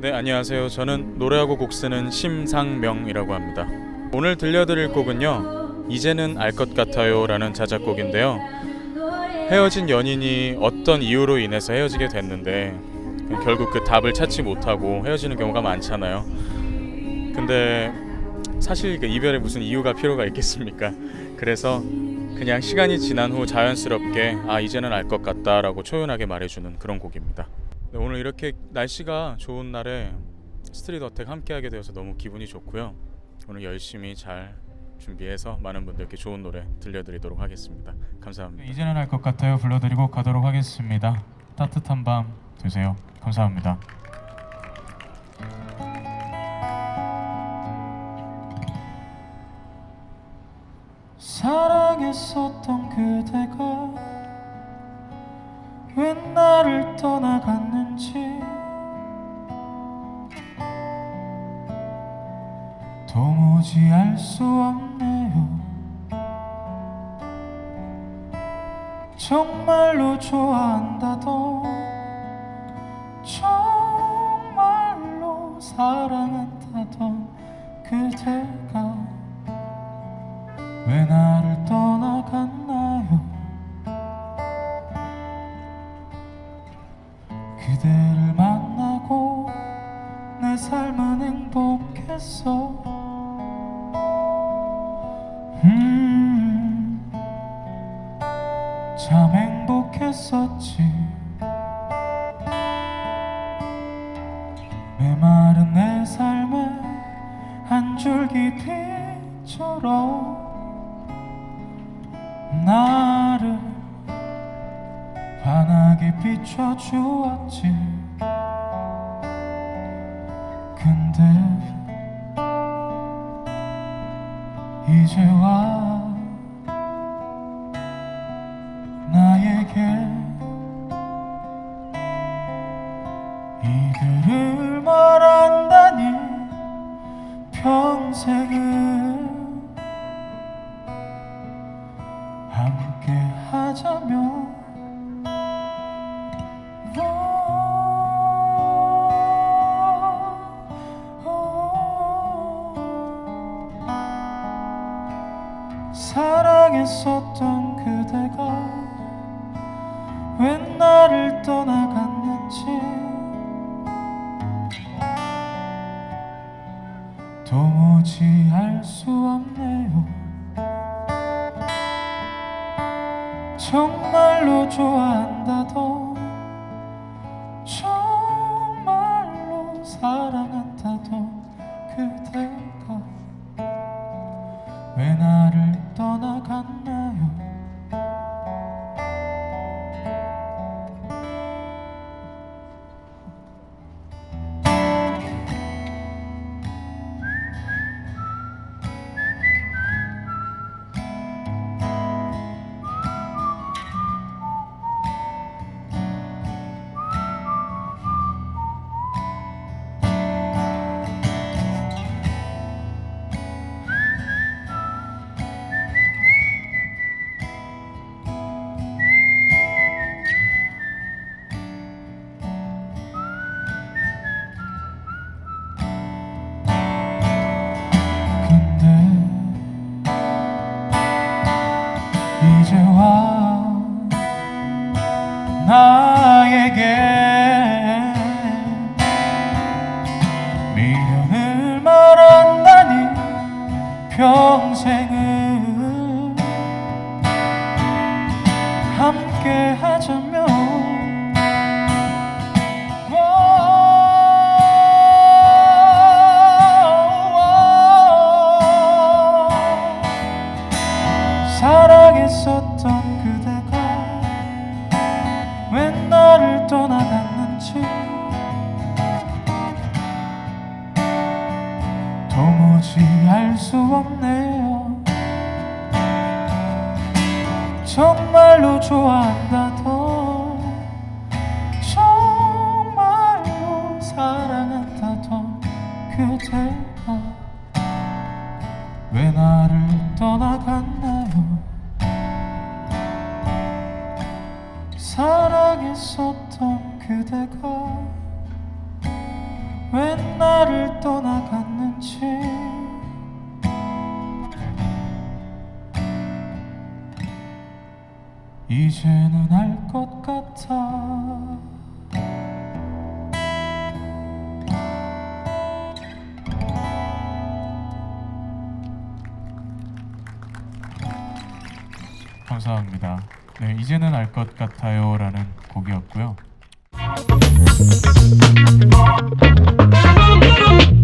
네, 안녕하세요. 저는 노래하고 곡 쓰는 심상명이라고 합니다. 오늘 들려드릴 곡은요. 이제는 알 것 같아요라는 자작곡인데요. 헤어진 연인이 어떤 이유로 인해서 헤어지게 됐는데 결국 그 답을 찾지 못하고 헤어지는 경우가 많잖아요. 근데 사실 그 이별에 무슨 이유가 필요가 있겠습니까? 그래서 그냥 시간이 지난 후 자연스럽게 아 이제는 알 것 같다라고 초연하게 말해주는 그런 곡입니다. 네, 오늘 이렇게 날씨가 좋은 날에 스트리트 어택 함께하게 되어서 너무 기분이 좋고요. 오늘 열심히 잘 준비해서 많은 분들께 좋은 노래 들려드리도록 하겠습니다. 감사합니다. 이제는 알 것 같아요 불러드리고 가도록 하겠습니다. 따뜻한 밤 되세요. 감사합니다. 사랑했었던 그대가 왜 나를 떠나갔는지 도무지 알 수 없네요. 정말로 좋아한다던 참 행복했었지. 메마른 내 삶에 한 줄기 빛처럼 나를 환하게 비춰주었지. 근데 이제 와 이별을 말한다니 평생을 함께 하자며 떠나갔는지. 도무지 알 수 없네요. 정말로 좋아한다던 정말로 사랑한다던 그대가 왜 나를 떠나갔나요 나에게 미련을 말한다니 평생을 함께 하자 떠나갔는지 도무지 알 수 없네요. 정말로 좋아한다던 정말로 사랑 사랑한다던 그대가 왜 나를 떠나갔나요? 사랑했었던 그대가 왜 나를 떠나갔는지 이제는 알 것 같아 감사합니다. 네, 이제는 알 것 같아요라는 곡이었고요. Thank you.